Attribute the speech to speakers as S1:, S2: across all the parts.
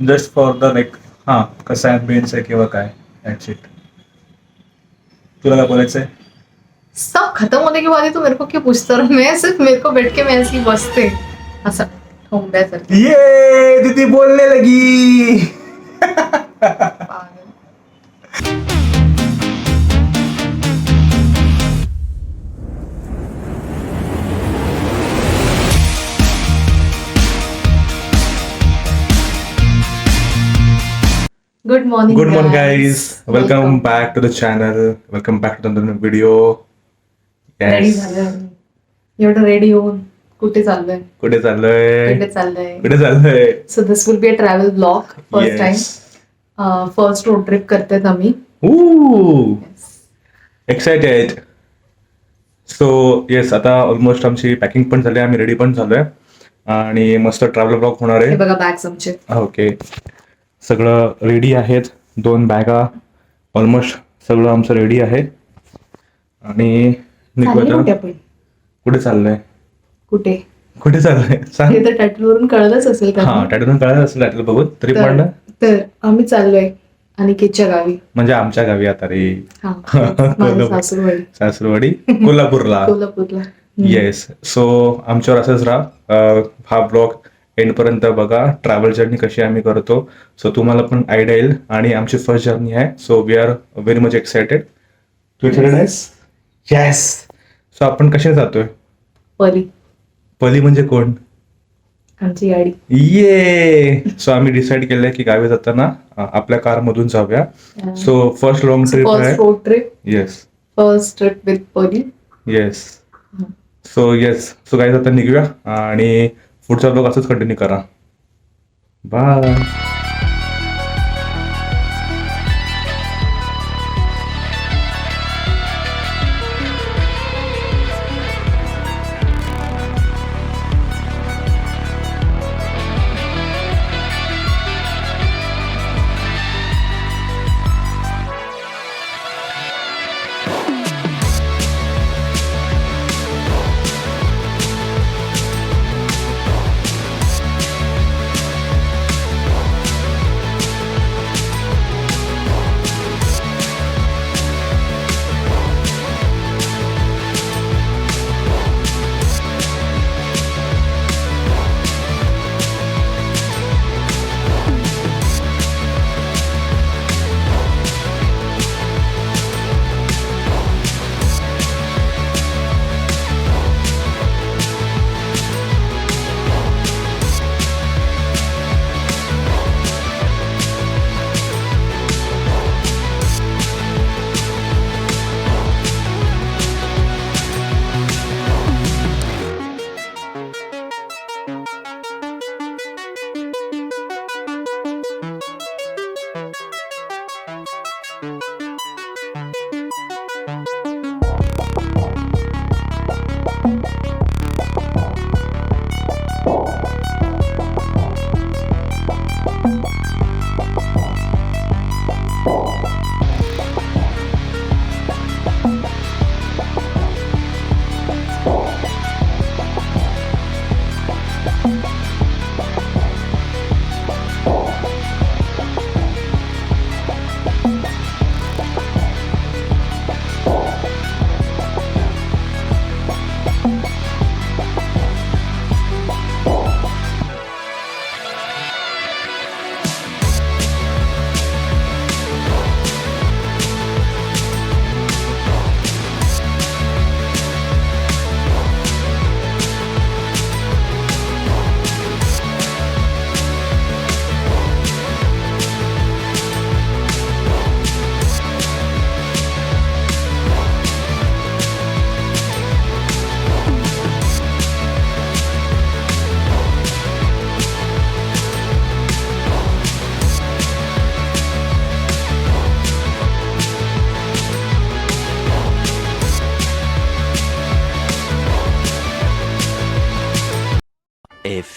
S1: Just for the like हाँ कसं ambience आहे किंवा काय दॅट्स इट तुला काय बोलायचं आहे
S2: सब खत्म होने के बाद ही तो मेरे को क्यों पूछता रहा मैं सिर्फ़ मेरे को बैठ के मैं ऐसी बसते। असं सर
S1: ये दीदी बोलने लगी।
S2: Good morning
S1: good morning guys welcome back to the channel welcome back to the video
S2: ready झालं. एवढं रेडी होऊन कुठे चाललोय?
S1: कुठे चाललोय?
S2: कुठे चाललंय?
S1: कुठे चाललोय?
S2: So this will be a travel blog first time first road trip करतात आम्ही.
S1: एक्सायटेड सो येस आता ऑलमोस्ट आमची पॅकिंग पण झाली आम्ही रेडी पण झालोय. आणि मस्त ट्रॅव्हल ब्लॉग होणार आहे.
S2: बघा बॅग्स आमचे.
S1: ओके सगळं रेडी आहेत. दोन बॅगा ऑलमोस्ट सगळं आमचं रेडी आहे. आणि निघू
S2: चालले
S1: आता.
S2: कुठे आपण?
S1: कुठे चाललंय?
S2: कुठे?
S1: कुठे चाललंय? सांग.
S2: हे तर टायटल वरून कळलंच असेल
S1: हा
S2: का
S1: टायटल कळलं असेल टायटल बघून तरी पण
S2: तर आम्ही चाललोय. अनिकेतच्या गावी.
S1: म्हणजे आमच्या गावी आता रे.
S2: हा माझ्या
S1: कोल्हापूर.
S2: सासूरवाडी.
S1: सासरवाडी. कोल्हापूरला.
S2: कोल्हापूरला.
S1: येस सो आमच्यावर असंच राहा. अं, हा ब्लॉग एंडपर्यंत बघा. ट्रॅव्हल जर्नी कशी आम्ही करतो. सो तुम्हाला पण आयडिया येईल. आणि आमची फर्स्ट जर्नी आहे. So we are very much excited Tu excited आहेस येस सो आपण कसे जातोय?
S2: परी
S1: पली म्हणजे कोण?
S2: आमची गाडी.
S1: ये सो आम्ही डिसाईड केलंय की गावी जाताना आपल्या कार मधून जाऊया सो फर्स्ट लॉंग ट्रिप आहे.
S2: Road trip
S1: yes
S2: first trip with Pari
S1: yes so yes so काय आता निघूया. आणि पुढचा ब्लॉग असंच कंटिन्यू करा. Bye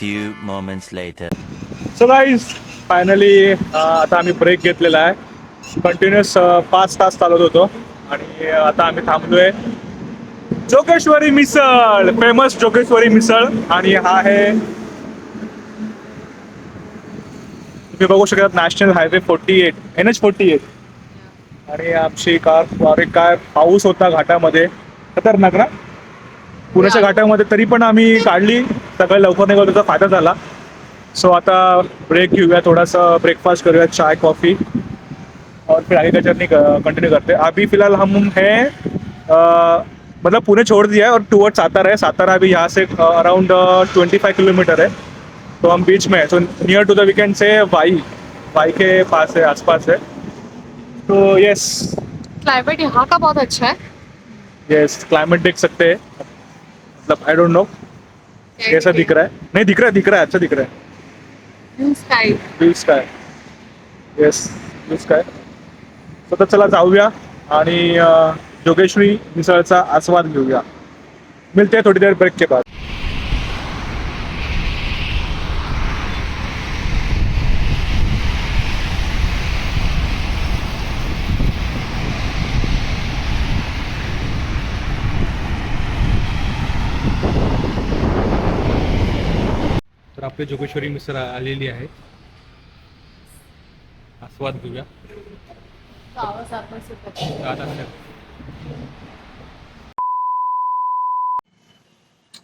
S3: few moments later.
S1: So guys, finally uh, आता आम्ही ब्रेक घेतलेला आहे. कंटिन्युअस uh, पाच तास चालत होतो. आणि uh, आता आम्ही थांबलोय. जोगेश्वरी मिसळ फेमस जोगेश्वरी मिसळ. आणि हा आहे तुम्ही बघू शकता national highway forty eight N H forty eight आणि आमची कार अरे काय पाऊस होता घाटामध्ये. खतरनाक ना? पुण्याच्या घाटामध्ये तरी पण आम्ही काढली. सकाळी लवकर निघालो त्याचा फायदा झाला. सो आता ब्रेक घेऊया थोडासा ब्रेकफास्ट करूया चाय कॉफी और फिर आगे का जर्नी कंटिन्यू करते. हैं अभी फिलहाल हम हैं अ, मतलब पुणे छोड़ दिया है और टूवर्ड सातारा है. सातारा अभी यहाँ से अराउंड ट्वेंटी फाइव किलोमीटर है. तो हम बीच में है. तो नियर टू द वीकेंड से वाई वाई के पास है आसपास है. तो यस
S2: क्लाइमेट यहाँ का बहुत अच्छा है.
S1: यस क्लाइमेट देख सकते हैं. मतलब आई डोंट नो कैसा दिख रहा है? नहीं दिख रहा है दिख रहा है अच्छा दिख रहा है।
S2: Blue sky
S1: blue sky yes blue sky so तर चला जाऊया आणि अं, जोगेश्वरी मिसळचा आस्वाद घेऊया. मिळते थोडी देर ब्रेक के बाद. आपली जोगेश्वरी मिसळ आलेली आहे. आस्वाद घेऊया.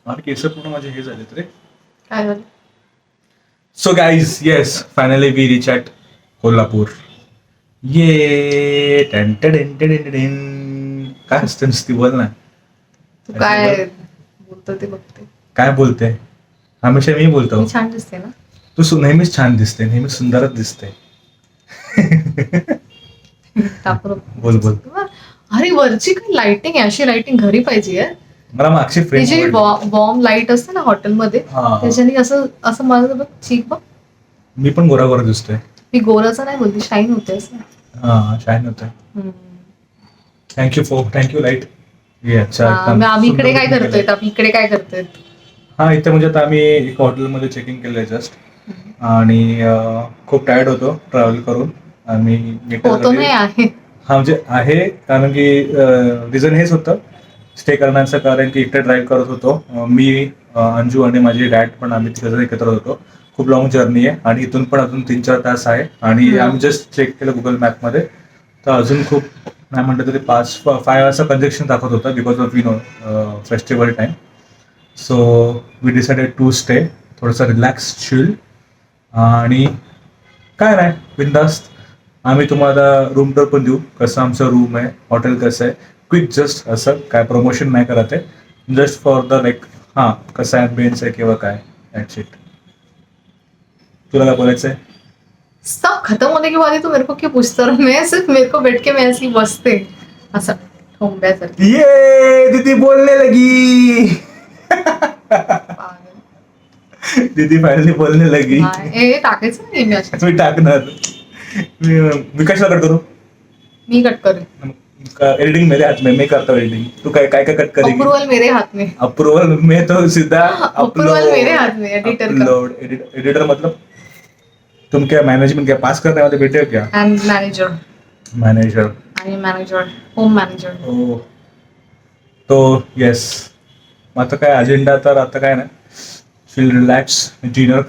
S1: अरे केस पूर्ण माझे हे झाले रे.
S2: काय झालं?
S1: So guys yes finally we reach at Kolhapur. ये. काय असतं नुसती बोल ना.
S2: तू काय बोलतो ते बघते.
S1: काय बोलते? हमेशा मी बोलतो.
S2: छान दिसते ना?
S1: तू नेहमीच छान दिसते नेहमी सुंदरच दिसते. बोल बोल.
S2: अरे वरची काय लाइटिंग आहे? अशी लाइटिंग घरी पाहिजे
S1: मला मागची
S2: ती जी
S1: फ्रेंड
S2: बॉम्ब लाइट असते ना हॉटेलमध्ये त्याच्याने असं असं माझं बघ चीक बघ.
S1: मी पण गोरा गोरा दिसतोय.
S2: मी गोराचं नाही बोलते शाईन होते असं.
S1: हा शाईन
S2: हम्म.
S1: थँक्यू फॉर थँक्यू
S2: लाइट आम्ही इकडे काय करतोय? इकडे काय करतोय?
S1: हा इथे म्हणजे आता आम्ही एक हॉटेलमध्ये चेकिंग केलंय जस्ट आणि अं, खूप टायर्ड होतो ट्रॅव्हल करून. आम्ही
S2: होतो आहे.
S1: हा म्हणजे आहे कारण की रिझन हेच होतं. स्टे करण्याचं कारण की एकटं ड्राईव्ह करत होतो. अं, मी अं, अंजू आणि माझे डॅड पण आम्ही तिघं एकत्र होतो. खूप लॉंग जर्नी आहे आणि इथून पण अजून तीन चार तास आहे. आणि
S2: हम्म.
S1: आम्ही जस्ट चेक केलं गुगल मॅपमध्ये तर अजून खूप नाही म्हणलं तरी पाच फाय अवर्सचं कंजेक्शन दाखवत होतं because of you know festival time so we decided to stay थोडंसं रिलॅक्स चिल आणि काय नाही बिंदास्त. आम्ही तुम्हाला रूम टूर पण देऊ. कसं आमचं रूम आहे हॉटेल कसं आहे. क्विक जस्ट असं काय प्रमोशन नाही करत आहे. जस्ट फॉर द लाईक हां कसं ॲम्बियन्स आहे किंवा काय. दॅट्स इट तुला काय बोलायचं आहे?
S2: सब खत्म होने के बाद ही तो मेरे को क्यों पूछता रहा? मैं सिर्फ मेरे को बैठ के मैं ऐसी बसते. असं ठोंब्यासारखी
S1: ये दीदी बोलने लगी. दीदी फायनली बोलने लगी.
S2: हा, टाकायचं नाही मी
S1: टाकणार. मी मी कशाला कट करू?
S2: मी कट करेन.
S1: एडिटिंग मेरे हाथ में मैं करता हूँ एडिटिंग तू काय काय काय कट करेगी?
S2: अप्रूवल मेरे हाथ में.
S1: अप्रूवल में तो सीधा
S2: Approval मेरे हाथ में, editor का।
S1: अपलोड एडिटर मतलब? तुम क्या मैनेजमेंट क्या पास करने वाले बेटे हो क्या?
S2: अँड मॅनेजर
S1: मैनेजर
S2: आणि मॅनेजर होम मॅनेजर
S1: ओ तो येस मग आता काय अजेंडा तर आता काय ना फील रिलॅक्स डिनर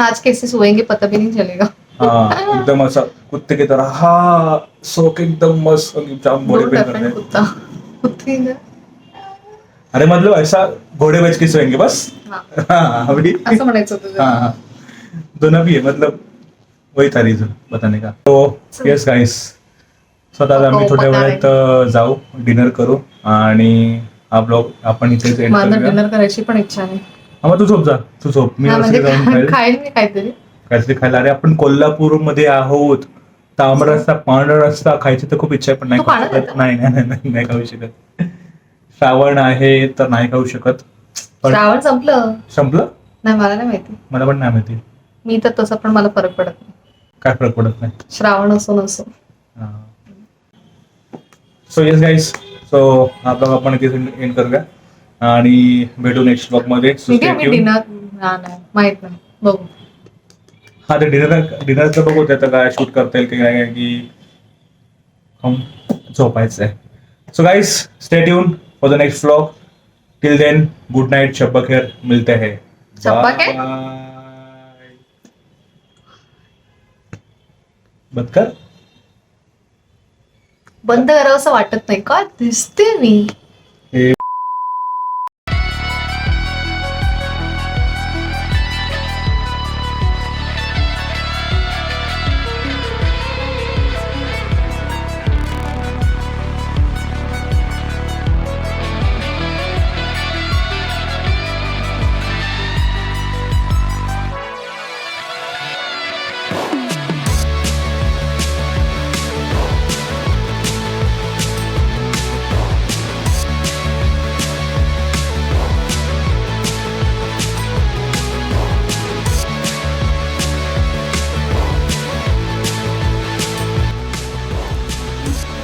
S2: आज कैसे सोएंगे पता भी नहीं चलेगा.
S1: हाँ एकदम ऐसा कुत्ते की तरह हाँ सो के एकदम मस्त जाम बॉडी पेन
S2: offend
S1: करते हैं
S2: कुत्ता. कुत्ते इधर.
S1: अरे मतलब ऐसा घोड़े बेच के सोएंगे बस?
S2: हा,
S1: अभी?
S2: असं म्हणायचं होतं
S1: हाँ हाँ. दोनों भी है मतलब वही था रीजन बताने का. तो येस गाईस स्वतः आम्ही
S2: हो,
S1: थोड्या वेळात जाऊ डिनर करू आणि हा ब्लॉग आपण इथेच एंड
S2: मला
S1: करूया.
S2: डिनर करायची पण इच्छा नाही.
S1: हा मग तू झोप जा. तू झोप. मी
S2: हा,
S1: वरती
S2: म्हणजे
S1: जाऊन खाईल.
S2: खाईल मी काहीतरी.
S1: काहीतरी खायला. अरे आपण कोल्हापूरमध्ये आहोत. तांबडा रस्ता पांढरा रस्ता खायची तर खूप इच्छा आहे पण नाही
S2: तू
S1: खाऊ शकत. नाही नाही नाही नाही खाऊ शकत. श्रावण आहे तर नाही खाऊ शकत. पण
S2: श्रावण संपलं.
S1: संपलं?
S2: नाही मला नाही माहिती.
S1: मला पण नाही माहिती.
S2: मी तर तसं पण मला फरक पडत नाही.
S1: काय फरक पडत नाही?
S2: श्रावण असो नसो.
S1: सो येस गाईस सो हा ब्लॉग आपण इथे एंड करूया. आणि भेटू नेक्स्ट ब्लॉगमध्ये.
S2: डिनर हा नाही माहीत नाही. बघू.
S1: हा ते डिनर डिनरचं बघू आता काय शूट करता येईल की काय की झोपायचं आहे so guys stay tune for the next blog till then good night शब्बा खेर मिलते हैं.
S2: शब्बा खेर?
S1: Bye. बंद कर.
S2: बंद करावं असं वाटत नाही. का? दिसते मी.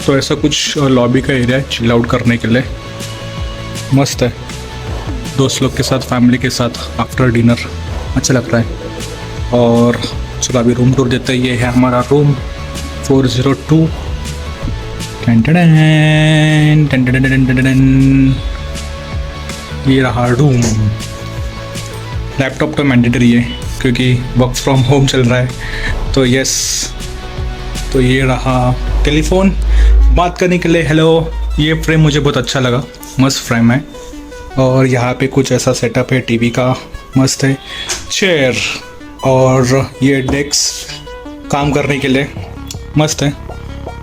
S1: तो ऐसा कुछ लॉबी का एरिया है चिल आउट करने के लिए। मस्त है। दोस्त लोग के साथ फैमिली के साथ आफ्टर डिनर अच्छा लग रहा है। और चलो अभी रूम टूर देते हैं। ये है हमारा रूम फोर ज़ीरो टू ये रहा रूम लैपटॉप तो मैंडेटरी है, क्योंकि वर्क फ्रॉम होम चल रहा है। तो यस तो ये रहा टेलीफोन। बात करने के लिए हेलो ये फ्रेम मुझे बहुत अच्छा लगा मस्त फ्रेम है। और यहाँ पे कुछ ऐसा सेटअप है टीवी का मस्त है। चेयर और ये डेस्क काम करने के लिए मस्त है।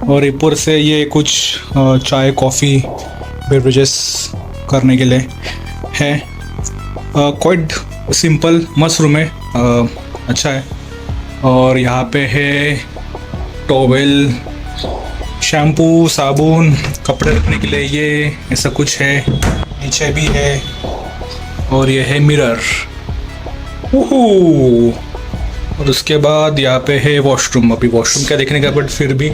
S1: और ऊपर से ये कुछ चाय कॉफ़ी बेवरेजेस करने के लिए है। क्वाइट सिंपल मस्त रूम है। अ, अच्छा है। और यहाँ पे है टॉवेल, शैम्पू, साबुन, कपड़े रखने के लिए ये, ऐसा कुछ है। नीचे भी है और ये है मिरर। और उसके बाद यहाँ पे है वॉशरूम अभी वॉशरूम क्या देखने का बट फिर भी